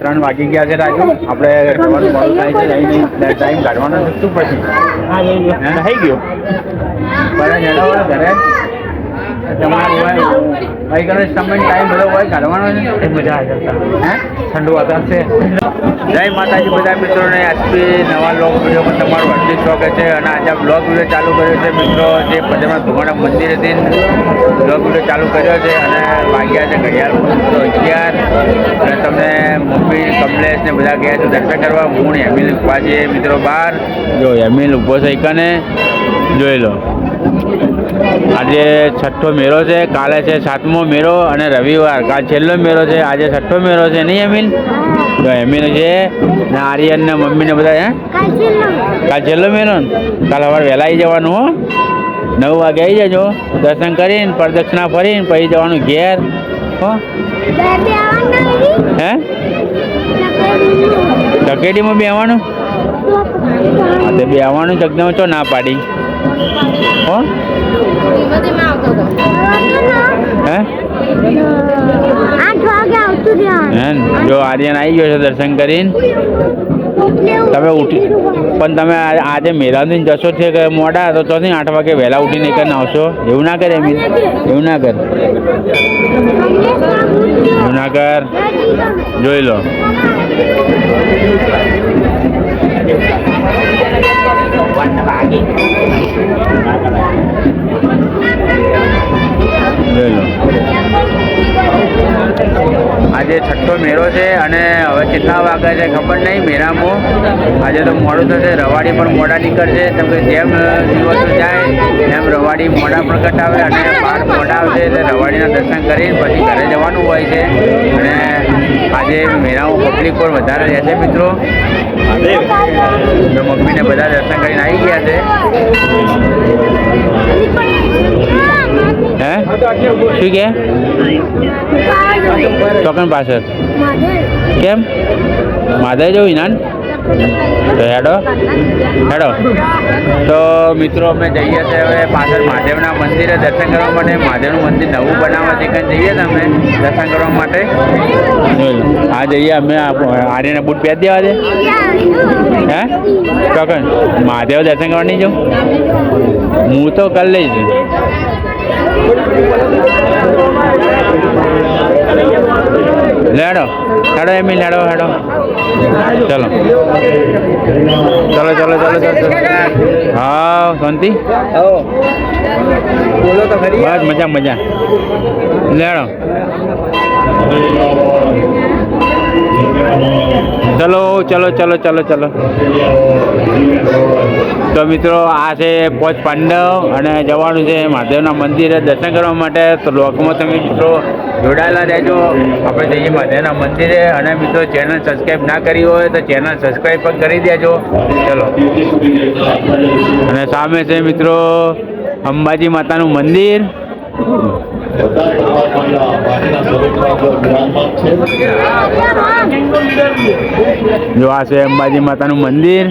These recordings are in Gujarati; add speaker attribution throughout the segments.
Speaker 1: ત્રણ વાગી ગયા છે રાજુ. આપણે જવાનું મોડું થાય છે અહીં ટાઈમ કાઢવાનો શું પછી?
Speaker 2: થઈ ગયો.
Speaker 1: પણ જણાવો ઘરે. તમારે હોય. ભાઈ ઘરે સમય ટાઈમ બધો હોય કાઢવાનો છે?
Speaker 2: એ મજા આવે
Speaker 1: હે?
Speaker 2: ઠંડુ વાતાવરણ છે.
Speaker 1: જય માતાજી બધા મિત્રોને આજથી નવા બ્લોગ વિડીયોમાં તમારું હાર્દિક સ્વાગત છે. અને આજે બ્લોગ વીડિયો ચાલુ કર્યો છે મિત્રો જે પદ્મનાથ ધુમાડા મંદિર હતી. બ્લોગ વીડિયો ચાલુ કર્યો છે અને વાગ્યા છે ઘડિયાળ અગિયાર અને તમને મમ્મી કમલેશ ને બધા ગયા છે દર્શન કરવા. હું એમિલ ઊભા છીએ મિત્રો બહાર. જો એમિલ ઊભો છે કને જોઈ લો. આજે છઠ્ઠો મેળો છે કાલે છે સાતમો મેળો અને રવિવાર. કાલ છેલ્લો મેળો છે આજે છઠ્ઠો મેળો છે નહીં અમીન? તો એમિલ છે ને આર્યન ને મમ્મી ને બધા હે? કાલ છેલ્લો મેળો. ને? કાલ સવારે વહેલા આવી જવાનું હો? નવ વાગે આવી જજો. દર્શન કરીને પ્રદક્ષિણા ફરીને પછી જવાનું ઘેર હો? હે? ચકેડીમાં બેવાનું હા તો બી આવવાનું જગદમ ચો ના પાડી. હો? હે?
Speaker 3: આઠ વાગે આવતું?
Speaker 1: જો આર્યન આવી ગયો છે દર્શન કરીને. તમે ઉઠી પણ તમે આ- આજે મેળાથી જશો છે કે મોડા? તો ચોથી આઠ વાગે વહેલા ઉઠીને નીકળીને આવશો એવું ના કરે એમ. એવું ના કર. એવું ના કર. જોઈ લો. છઠ્ઠો છે અને હવે કેટલા વાગ્યા છે ખબર નહીં મેળામાં આજે તો મોડું થશે, રવાડી પણ મોડા નીકળશે. કેમ કે જેમ દિવસો જાય, એમ રવાડી મોડા પણ કટાવે અને બાર મોડા આવશે એટલે રવાડીના દર્શન કરીને પછી ઘરે જવાનું હોય છે. અને આજે મેળામાં પબ્લિક પણ વધારે રહેશે મિત્રો. તો મમ્મીને બધા દર્શન કરીને આવી ગયા છે. હે? શું કે? ચોકન પાછળ કેમ? માધવ જવું ઇનાન તો હેડો. હેડો. તો મિત્રો, અમે જઈએ છીએ હવે પાછળ મહાદેવના મંદિરે. દર્શન કરવા માટે મહાદેવનું મંદિર નવું બનાવવા છે. કંઈ જઈએ ને અમે દર્શન કરવા માટે. આ જઈએ અમે. આર્યને બૂટ પહેરી દેવા દે. હે? ચોકન. મહાદેવ દર્શન કરવા નહીં જાઉં? હું તો કરી લઈશ. લેડો, હેડો એમી લેડો હેડો. ચલો. ચલો ચલો ચલો ચલો હા શાંતિ. બસ મજા મજા લેડો. ચલો ચલો ચલો ચલો ચલો. તો મિત્રો, આ છે પોચ પાંડવ અને જવાનું છે મહાદેવના મંદિરે દર્શન કરવા માટે. તો લોકમાં તમે મિત્રો જોડાયેલા રહેજો. આપણે જઈએ મહાદેવના મંદિરે. અને મિત્રો, ચેનલ સબસ્ક્રાઈબ ના કરી હોય તો ચેનલ સબસ્ક્રાઈબ પણ કરી દેજો. ચલો. અને સામે છે મિત્રો, અંબાજી માતાનું મંદિર. જો આ છે અંબાજી માતાનું મંદિર.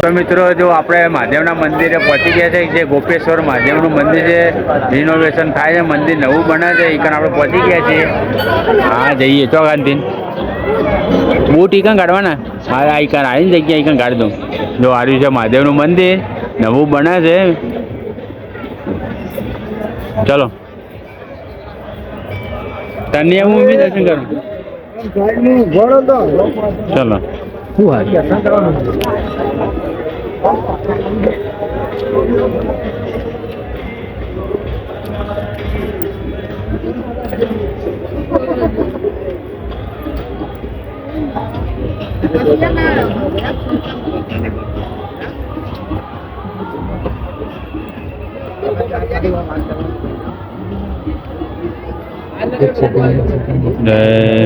Speaker 1: તો મિત્રો, જો આપણે મહાદેવના મંદિરે પહોંચી ગયા છે, જે ગોપેશ્વર મહાદેવનું મંદિર છે રિનોવેશન થાય છે, મંદિર નવું બને છે, એ આપણે પહોંચી ગયા છીએ. હા, જઈએ. તો ગાંધી બૂટ ઈકન કાઢવાના? આ ઈકન આવીને જગ્યા ઈકન કાઢી દઉં. જો આવ્યું છે મહાદેવનું મંદિર. નવું બને છે. ચલો. તને હું બી દર્શન કરું. ચલો.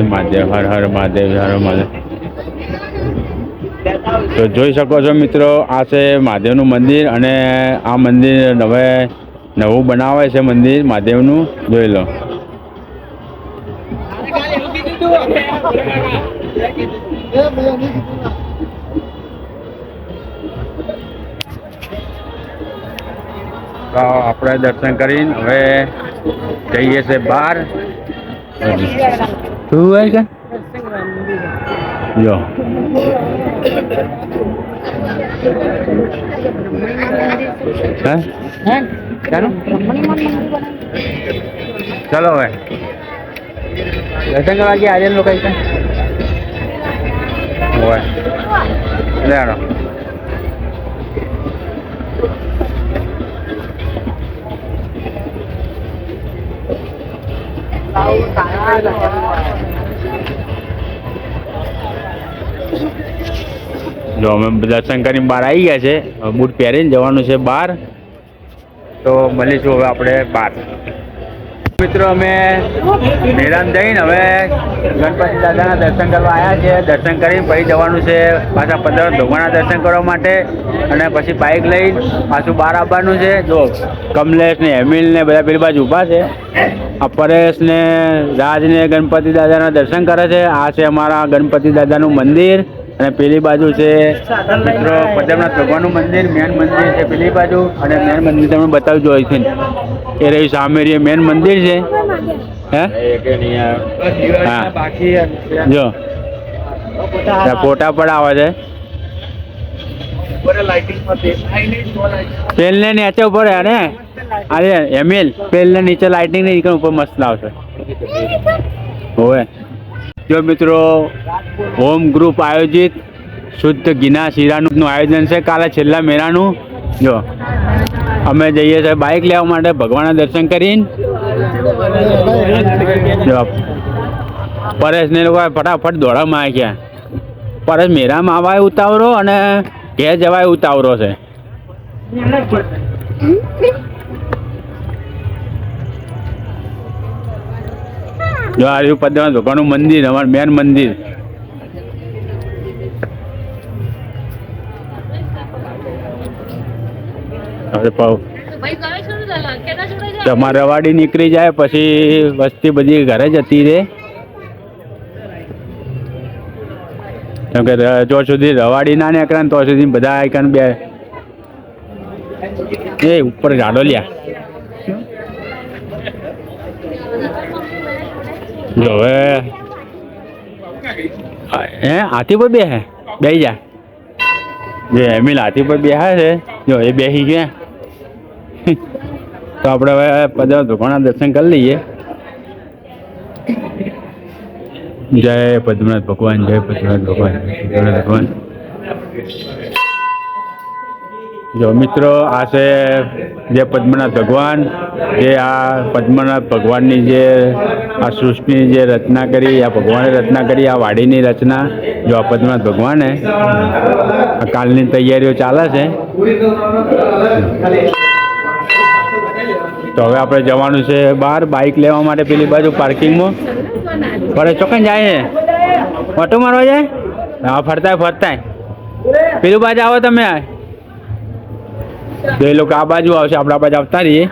Speaker 1: મહાદેવ, હર હર મહાદેવ હર મહાદેવ. તો જોઈ શકો છો મિત્રો, આ છે મહાદેવનું મંદિર અને આ મંદિર હવે નવું બનાવે છે મંદિર, મહાદેવનું. જોઈ લો. તો આપણે દર્શન કરીને હવે જઈએ છે બહાર. શું હોય કે જો હે? ચાલો ચાલો હવે. દર્શન કરવા ગયા આજે લોકો હોય લેવાનો જો અમે દર્શન કરીને બહાર આવી ગયા છે. બૂટ પહેરીને જવાનું છે બહાર. તો મળીશું હવે આપણે બહાર. મિત્રો, અમે મેદાન જઈને હવે ગણપતિ દાદાના દર્શન કરવા આવ્યા છે દર્શન કરીને પછી જવાનું છે પાછા પંદર ભગવાનના દર્શન કરવા માટે અને પછી બાઇક લઈ પાછું બહાર આવવાનું છે. જો કમલેશ ને હેમિલ ને બધા પેલી ઊભા છે. આ પરેશ ને રાજ ને ગણપતિ દાદાના દર્શન કરે છે. આ છે અમારા ગણપતિ દાદાનું મંદિર. અને પેલી બાજુ છે મિત્રો પદ્મનાથ ભગવાનનું મંદિર મેન મંદિર છે પેલી બાજુ અને મેન મંદિર તમને બતાવજો છે એ રહ્યું સામે રહ્યું મેન મંદિર છે હે હા જો ત્યાં ફોટા પણ આવે છે પેલ ને નીચે ઉપર હે ને અરે એમિલ પેલ ને નીચે લાઇટિંગ ને ઉપર મસ્ત લાવશે હોવે જો મિત્રો, હોમ ગ્રુપ આયોજિત શુદ્ધ ગીના શીરાનું આયોજન છે. કાલે છેલ્લા મેળાનું. જો, અમે જઈએ છીએ બાઇક લેવા માટે. ભગવાનના દર્શન કરીને. જો પરેશ ને લોકો ફટાફટ દોડામાં આવી પરેશ મેરામાં આવાય ઉતાવળો અને ઘેર જવાય ઉતાવળો છે. જો આ રહ્યું પદ્મનાથ મંદિર, અમારું મેન મંદિર. હવે પાવ. તમારે રવાડી નીકળી જાય, પછી વસ્તી બધી ઘરે જતી રહે. કેમ કે ર- જો સુધી રવાડી ના નીકળે તો સુધી બધા આઈકન બે. એ ઉપર ગાડો લ્યા. જો હવે. હે હાથી પર બે હે બેહી જા. જે એમિલ હાથી પર બેહા છે? જો એ બેસી ગયા. તો આપણે હવે પદમ ભગવાનના દર્શન કરી લઈએ. જય પદ્મનાથ ભગવાન જય પદ્મનાથ ભગવાન પદ્મનાથ ભગવાન. જો મિત્રો, આ છે જે પદ્મનાથ ભગવાન, જે આ પદ્મનાથ ભગવાનની જે આ સૃષ્ટિની જે રચના કરી, આ ભગવાને રચના કરી, આ વાડીની રચના જો આ પદ્મનાથ ભગવાને, આ કાલની તૈયારીઓ ચાલે છે. તો હવે આપણે જવાનું છે બહાર બાઇક લેવા માટે પેલી બાજુ પાર્કિંગમાં. ફરે ચોક્કસ જાય છે ઓટો મારવા જાય? હા, ફરતાય ફરતાય. પેલું બાજુ આવો તમે તો એ લોકો આ બાજુ આવશે, આપણે આ બાજુ આવતા રહીએ.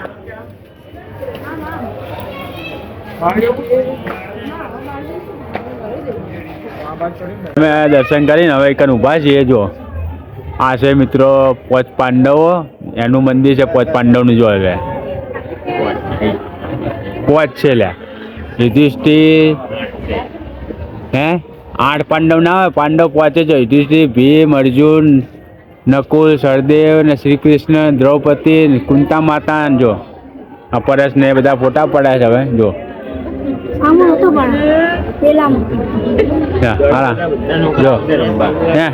Speaker 1: અમે દર્શન કરીને હવે એક ઊભા છીએ જો આ છે મિત્રો પોચ પાંડવો, એનું મંદિર છે પોચ પાંડવનું જો હવે. પોચ છે લ્યા. યુધિષ્ઠિર, હે? આઠ પાંડવ ના આવે, પાંડવ પહોંચે છે યુધિષ્ઠિર, ભીમ, અર્જુન નકુલ સહદેવ ને શ્રી કૃષ્ણ દ્રૌપદી કુંતા માતા જો. આ પરેશ ને એ બધા ફોટા પડ્યા છે હવે જો. જો. હે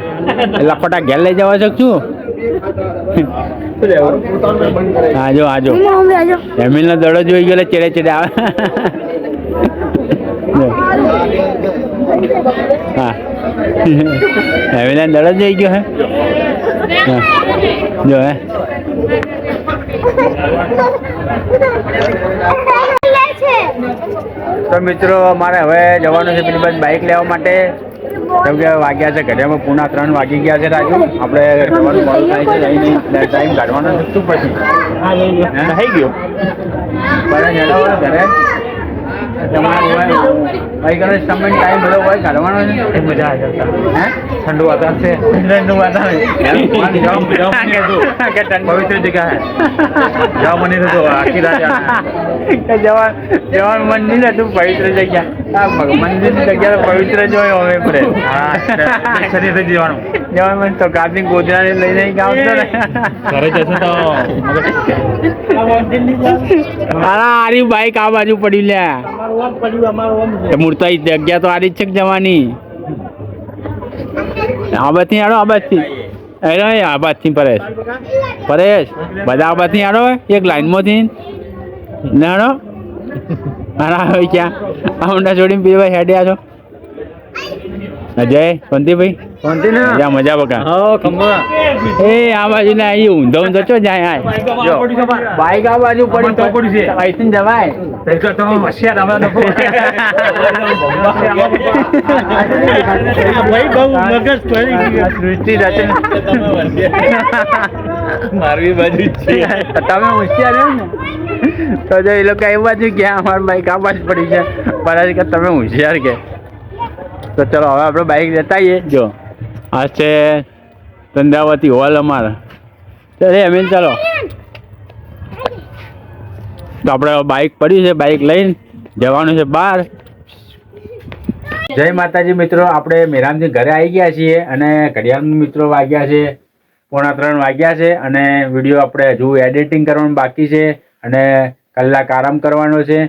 Speaker 1: એટલે ફોટા ઘેર લઈ જવા શકશું
Speaker 3: આજો આજો
Speaker 1: એમિલ નો દડો જોઈ ગયો ચેડે ચેડે આવે. હા. એમિલ દડો જોઈ ગયો હા. જો, હે. તો મિત્રો મારે હવે જવાનું છે પેલી બધી બાઇક લેવા માટે. કેમ કે વાગ્યા છે ઘડિયામાં પૂના ત્રણ વાગી ગયા છે રાજુ. આપણે જવાનું મોડું થાય છે જઈને ટાઈમ કાઢવાનો શું પછી?
Speaker 2: થઈ ગયો.
Speaker 1: પણ ઘરે. તમારે હોય. ભાઈ કરે સમય ટાઈમ બધો હોય કાઢવાનો છે?
Speaker 2: એ મજા આવે
Speaker 1: હે?
Speaker 2: ઠંડુ વાતાવરણ છે.
Speaker 1: વાતાવરણ.
Speaker 2: પવિત્ર જગ્યા હે. જાઓ મને તો આખી રાત
Speaker 1: જવાન પવિત્ર જગ્યા. મંદિર જગ્યા પવિત્ર જ હોય હવે પડે
Speaker 2: શરીર જવાનું
Speaker 1: જવાન મને તો કાપી ગોધરાને લઈને અહીં આવતો ને.
Speaker 2: ઘરે જશો તો
Speaker 1: અરે આરી બાઈક આ બાજુ પડી લ્યા તે મૂર્તિ જગ્યા તો આડી છે જવાની? આ બાજથી આડો આ બાજથી અરે આ પરેશ. પરેશ, બધા આ બાજથી આડો એક લાઈનમાંથી. ને આડો અરે હવે ક્યાં? આ ઊંડા છોડીને પીવા હેડ્યા છો અજય શાંતિભાઈ
Speaker 2: શાંતિ ને
Speaker 1: મજા મજા બકા.
Speaker 2: હા ખમ્મા
Speaker 1: એ આ બાજુ ને અહીં ઊંધો ઊંધો છો જાય આય. બાઈક આ બાજુ
Speaker 2: પડી તો પડી છે.
Speaker 1: અહીંથી ને તો
Speaker 2: તમે હોશિયાર અમે લોકો ભાઈ બહુ મગજ પડી
Speaker 1: સૃષ્ટિ રચન.
Speaker 2: મારવી બાજુ છે.
Speaker 1: તમે હોશિયાર રહ્યો ને? તો જો એ લોકો એ બાજુ ગયા અમાર બાઈક આ બાજુ પડી છે. પરાજ કે તમે હોશિયાર કે. તો ચલો હવે આપણે બાઇક લેતા આવીએ જો આ છે ધંધાવતી હોલ અમારા. ચાલે અમીન ચાલો. તો આપણે બાઇક પડી પડ્યું છે બાઈક લઈને જવાનું છે બહાર. જય માતાજી મિત્રો આપણે મેરામજી ઘરે આવી ગયા છીએ અને ઘડિયાળના મિત્રો વાગ્યા છે પોણા ત્રણ વાગ્યા છે અને વીડિયો આપણે હજુ એડિટિંગ કરવાનું બાકી છે અને કલાક આરામ કરવાનો છે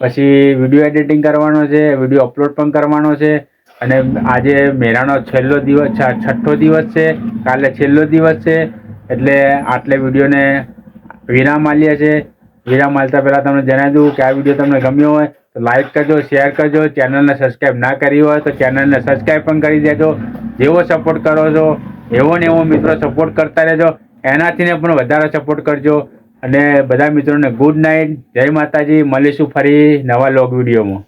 Speaker 1: પછી વીડિયો એડિટિંગ કરવાનો છે વીડિયો અપલોડ પણ કરવાનો છે અને આજે મેળાનો છેલ્લો દિવસ છઠ્ઠો દિવસ છે, કાલે છેલ્લો દિવસ છે, એટલે આટલે વિડીયોને વિરામ આલીએ છે વિરામ આલતા પહેલાં તમને જણાવી દઉં કે આ વીડિયો તમને ગમ્યો હોય તો લાઈક કરજો, શેર કરજો, ચેનલને સબસ્ક્રાઈબ ના કરી હોય તો ચેનલને સબસ્ક્રાઈબ પણ કરી દેજો. જેવો સપોર્ટ કરો છો, એવો ને એવો મિત્રો સપોર્ટ કરતા રહેજો. એનાથીને પણ વધારે સપોર્ટ કરજો. અને બધા મિત્રોને ગુડ નાઇટ જય માતાજી. મળીશું ફરી નવા લોગ વિડીયોમાં.